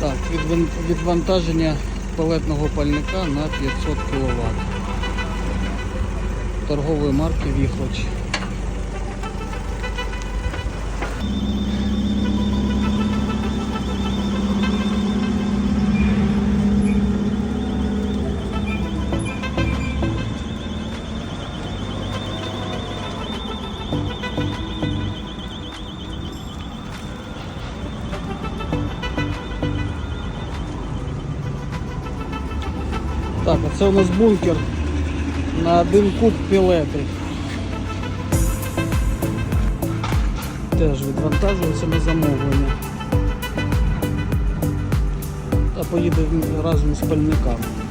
Так, відвантаження палетного пальника на 500 кВт. Торгової марки Віхоч. Так, оце це у нас бункер на один куб пілети. Теж відвантажується на замовлення. Та поїде разом з пальниками.